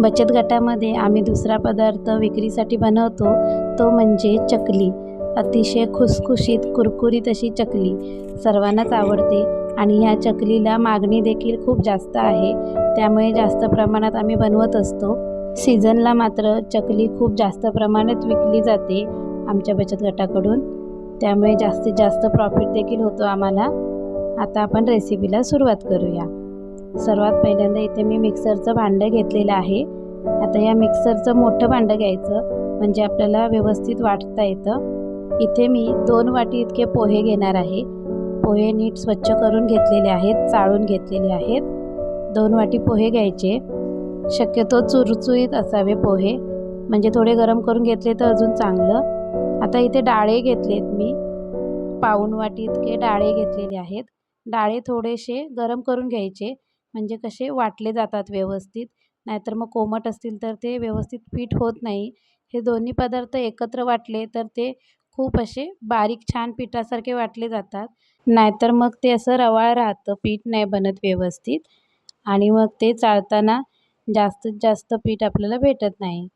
बचत गटामध्ये आम्ही दुसरा पदार्थ विक्रीसाठी बनवतो तो म्हणजे चकली. अतिशय खुसखुशीत कुरकुरीत अशी चकली. सर्वांनाच आवडते आणि ह्या चकलीला मागणी देखील खूप जास्त आहे. त्यामुळे जास्त प्रमाणात आम्ही बनवत असतो. सीझनला मात्र चकली खूप जास्त प्रमाणात विकली जाते आमच्या बचत गटाकडून. त्यामुळे जास्तीत जास्त प्रॉफिट देखील होतो आम्हाला. आता आपण रेसिपीला सुरुवात करूया. सर्वात पहिल्यांदा इथे मी मिक्सरचं भांडं घेतलेलं आहे. आता या मिक्सरचं मोठं भांडं घ्यायचं म्हणजे आपल्याला व्यवस्थित वाटता येतं. इथे मी दोन वाटी इतके पोहे घेणार आहे. पोहे नीट स्वच्छ करून घेतलेले आहेत चाळून घेतलेले आहेत. दोन वाटी पोहे घ्यायचे. शक्यतो चुरचुरीत असावे पोहे. म्हणजे थोडे गरम करून घेतले तर अजून चांगलं. आता इथे डाळे घेतलेत मी. पाऊण वाटी इतके डाळे घेतलेले आहेत. डाळे थोडेसे गरम करून घ्यायचे. म्हणजे कसे वाटले जातात व्यवस्थित? नाहीतर मग कोमट असतील तर ते व्यवस्थित पीठ होत नाही. हे दोन्ही पदार्थ एकत्र वाटले तर ते खूप असे बारीक छान पिठासारखे वाटले जातात. नाहीतर मग ते असं रवाळ राहतं पीठ नाही बनत व्यवस्थित. आणि मग ते चाळताना जास्तीत जास्त पीठ आपल्याला भेटत नाही.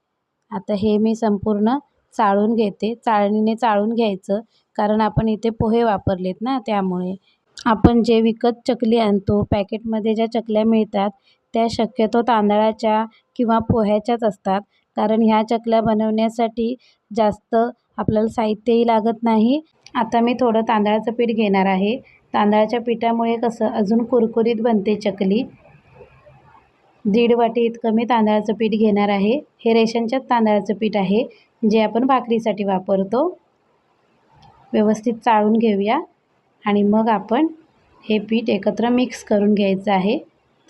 आता हे मी संपूर्ण चाळून घेते. चाळणीने चाळून घ्यायचं कारण आपण इथे पोहे वापरलेत ना त्यामुळे. आपण जे विकत चकली आणतो पॅकेटमध्ये ज्या चकल्या मिळतात त्या शक्यतो तांदळाच्या किंवा पोह्याच्याच असतात. कारण ह्या चकल्या बनवण्यासाठी जास्त आपल्याला साहित्यही लागत नाही. आता मी थोडं तांदळाचं पीठ घेणार आहे. तांदळाच्या पिठामुळे कसं अजून कुरकुरीत बनते चकली. दीड वाटी इतकं मी तांदळाचं पीठ घेणार आहे. हे रेशनच्याच तांदळाचं पीठ आहे जे आपण भाकरीसाठी वापरतो. व्यवस्थित चाळून घेऊया. आणि मग आपण हे पीठ एकत्र मिक्स करून घ्यायचं आहे.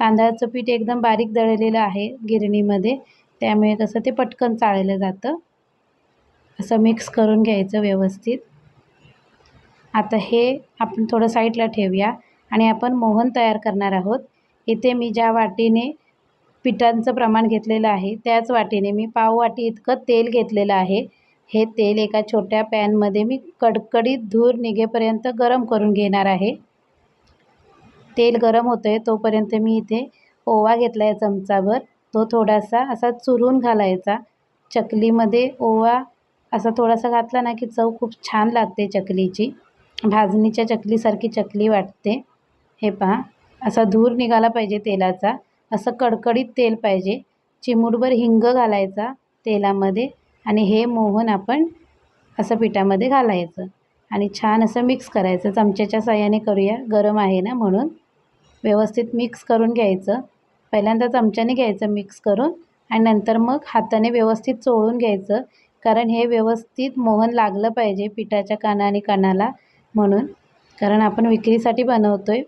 तांदळाचं पीठ एकदम बारीक दळलेलं आहे गिरणीमध्ये. त्यामुळे कसं ते पटकन चाळलं जातं. असं मिक्स करून घ्यायचं व्यवस्थित. आता हे आपण थोडं साईडला ठेवूया आणि आपण मोहन तयार करणार आहोत. इथे मी ज्या वाटीने पिठांचं प्रमाण घेतलेलं आहे त्याच वाटीने मी पाव वाटी इतकं तेल घेतलेलं आहे. हे तेल एका छोट्या पॅनमध्ये मी कडकडीत धूर निघेपर्यंत गरम करून घेणार आहे. तेल गरम होतं आहे तोपर्यंत मी इथे ओवा घेतला आहे चमचाभर. तो थोडासा असा चुरून घालायचा. चकलीमध्ये ओवा असा थोडासा घातला ना की चव खूप छान लागते चकलीची. भाजणीच्या चकलीसारखी चकली वाटते. हे पहा असा धूर निघाला पाहिजे तेलाचा. असं कडकडीत तेल पाहिजे. चिमूटभर हिंग घालायचा तेलामध्ये. आणि हे मोहन आपण असं पिठामध्ये घालायचं. आणि छान असं मिक्स करायचं. चमच्याच्या साह्याने करूया. गरम आहे ना म्हणून. व्यवस्थित मिक्स करून घ्यायचं. पहिल्यांदा चमच्याने घ्यायचं मिक्स करून. आणि नंतर मग हाताने व्यवस्थित चोळून घ्यायचं. कारण हे व्यवस्थित मोहन लागलं पाहिजे पिठाच्या काना आणि कानाला म्हणून. कारण आपण विक्रीसाठी बनवतो आहे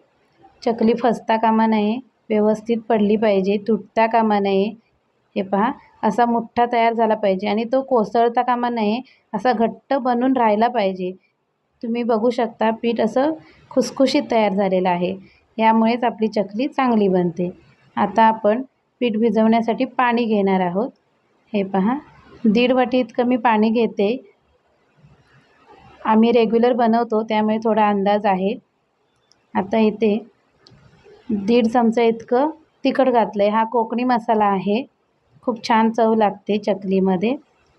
चकली फसता कामा नये. व्यवस्थित पडली पाहिजे. तुटता कामा नये. हे पहा. असा मुठ्ठा तयार झाला पाहिजे आणि तो कोसळता कामा नये असा घट्ट बनून राहिला पाहिजे. तुम्ही बघू शकता पीठ असं खुसखुशीत तयार झालेलं आहे. यामुळेच आपली चकली चांगली बनते. आता आपण पीठ भिजवण्यासाठी पाणी घेणार आहोत. हे पहा दीड वाटी इतकं मी पाणी घेते. आम्ही रेग्युलर बनवतो त्यामुळे थोडा अंदाज आहे. आता इथे दीड चमचा इतकं तिखट घातलं आहे हा कोकणी मसाला आहे. खूप छान चव लागते चकलीमध्ये.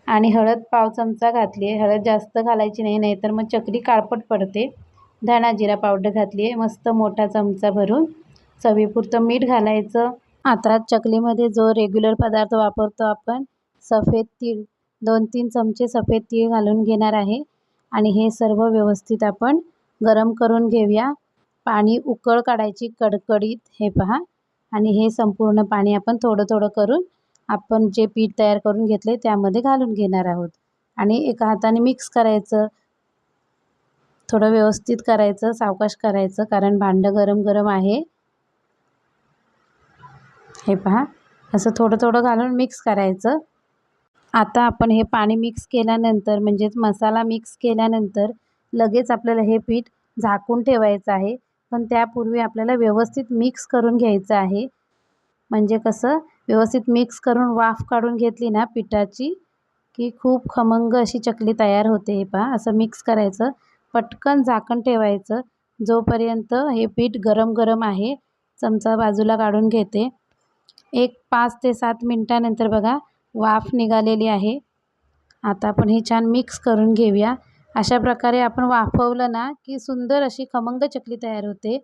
आणि हळद पाव चमचा घातली आहे हळद जास्त घालायची नाही नाहीतर मग चकली काळपट पडते. धणा जिरा पावडर घातली आहे मस्त मोठा चमचा भरून चवीपुरतं मीठ घालायचं. आता चकलीमध्ये जो रेग्युलर पदार्थ वापरतो आपण सफेद तीळ. दोन तीन चमचे सफेद तीळ घालून घेणार आहे. आणि हे सर्व व्यवस्थित आपण गरम करून घेऊया. पाणी उकळ काढायची कडकडीत हे पहा. आणि हे संपूर्ण पाणी आपण थोडं थोडं करून आपण जे पीठ तयार करून घेतले त्यामध्ये घालून घेणार आहोत. आणि एका हाताने मिक्स करायचं. थोडं व्यवस्थित करायचं सावकाश करायचं कारण भांडं गरम गरम आहे. हे पहा असं थोडं थोडं घालून मिक्स करायचं. आता आपण हे पाणी मिक्स केल्यानंतर म्हणजेच मसाला मिक्स केल्यानंतर लगेच आपल्याला हे पीठ झाकून ठेवायचं आहे. पण त्यापूर्वी आपल्याला व्यवस्थित मिक्स करून घ्यायचं आहे. म्हणजे कसं व्यवस्थित मिक्स करून वाफ काढून घेतली ना पिठाची की खूप खमंग अशी चकली तयार होते हे पहा. असं मिक्स करायचं. पटकन झाकण ठेवायचं. जोपर्यंत हे पीठ गरम गरम आहे चमचा बाजूला काढून घेते. एक पाच ते सात मिनटानंतर बघा वाफ निघालेली आहे. आता आपण ही छान मिक्स करून घेऊया. अशा प्रकारे आपण वाफवलं ना की सुंदर अशी खमंग चकली तयार होते.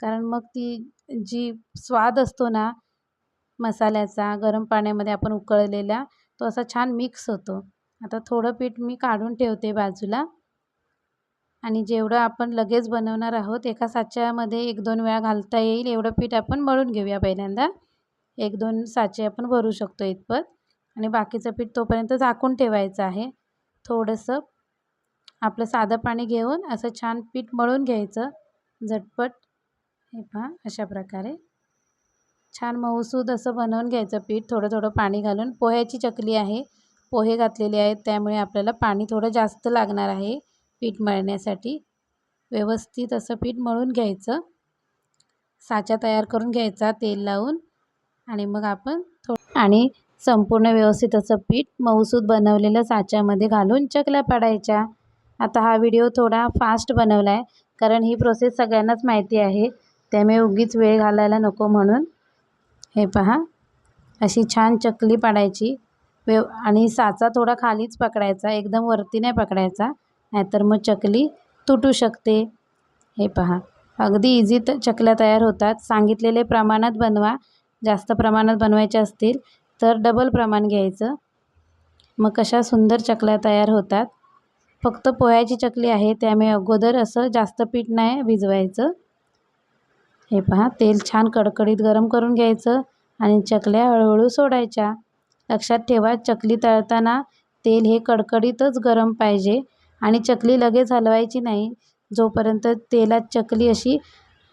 कारण मग ती जी स्वाद असतो ना मसाल्याचा गरम पाण्यामध्ये आपण उकळलेला तो असा छान मिक्स होतो. आता थोडं पीठ मी काढून ठेवते बाजूला. आणि जेवढं आपण लगेच बनवणार आहोत एका साच्यामध्ये एक दोन वेळा घालता येईल एवढं पीठ आपण मळून घेऊया पहिल्यांदा. एक दोन साचे आपण भरू शकतो इतपत आणि बाकीचं पीठ तोपर्यंत झाकून ठेवायचं आहे. थोडंसं आपलं साधं पाणी घेऊन असं छान पीठ मळून घ्यायचं. झटपट. हे पहा अशा प्रकारे. छान मऊसूद असं बनवून घ्यायचं पीठ थोडं थोडं पाणी घालून. पोह्याची चकली आहे. पोहे घातलेले आहेत. त्यामुळे आपल्याला पाणी थोडं जास्त लागणार आहे पीठ मळण्यासाठी. व्यवस्थित असं पीठ मळून घ्यायचं. साचा तयार करून घ्यायचा तेल लावून. आणि मग आपण थो आणि संपूर्ण व्यवस्थित असं पीठ मऊसूद बनवलेलं साच्यामध्ये घालून चकल्या पाडायच्या. आता हा व्हिडिओ थोडा फास्ट बनवला आहे कारण ही प्रोसेस सगळ्यांनाच माहिती आहे. त्यामुळे उगीच वेळ घालायला नको म्हणून. हे पहा. अशी छान चकली पाडायची. व्यव आणि साचा थोडा खालीच पकडायचा. एकदम वरती नाही पकडायचा. नाहीतर मग चकली तुटू शकते. हे पहा. अगदी इझी तर चकल्या तयार होतात. सांगितलेले प्रमाणात बनवा. जास्त प्रमाणात बनवायचे असतील तर डबल प्रमाण घ्यायचं. मग कशा सुंदर चकल्या तयार होतात. फक्त पोह्याची चकली आहे. त्यामुळे अगोदर असं जास्त पीठ नाही भिजवायचं. हे पहा तेल छान कडकडीत गरम करून घ्यायचं आणि चकल्या हळूहळू सोडायच्या. लक्षात ठेवा चकली तळताना तेल हे कडकडीतच गरम पाहिजे आणि चकली लगेच हलवायची नाही. जोपर्यंत तेलात चकली अशी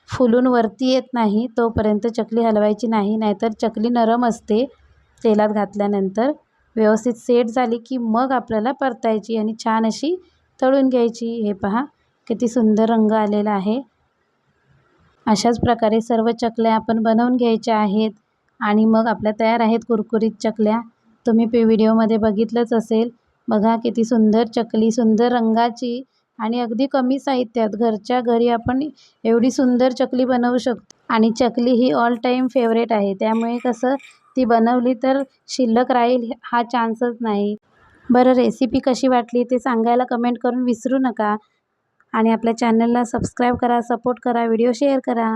फुलून वरती येत नाही तोपर्यंत चकली हलवायची नाही. नाहीतर चकली नरम असते तेलात घातल्यानंतर. व्यवस्थित सेट झाली की मग आपल्याला परतायची आणि छान अशी तळून घ्यायची. हे पहा किती सुंदर रंग आलेला आहे. अशाच प्रकारे सर्व चकल्या आपण बनवून घ्यायच्या आहेत आणि मग आपल्या तयार आहेत कुरकुरीत चकल्या. तुम्ही पे व्हिडिओमध्ये बघितलंच असेल. बघा किती सुंदर चकली सुंदर रंगाची आणि अगदी कमी साहित्यात घरच्या घरी आपण एवढी सुंदर चकली बनवू शकतो आणि चकली ही ऑल टाईम फेवरेट आहे. त्यामुळे कसं ती बनवली तर शिल्लक राहील हा चान्सच नाही. बरं रेसिपी कशी वाटली ते सांगायला कमेंट करून विसरू नका. आणि आपल्या चॅनलला सबस्क्राईब करा सपोर्ट करा व्हिडिओ शेअर करा.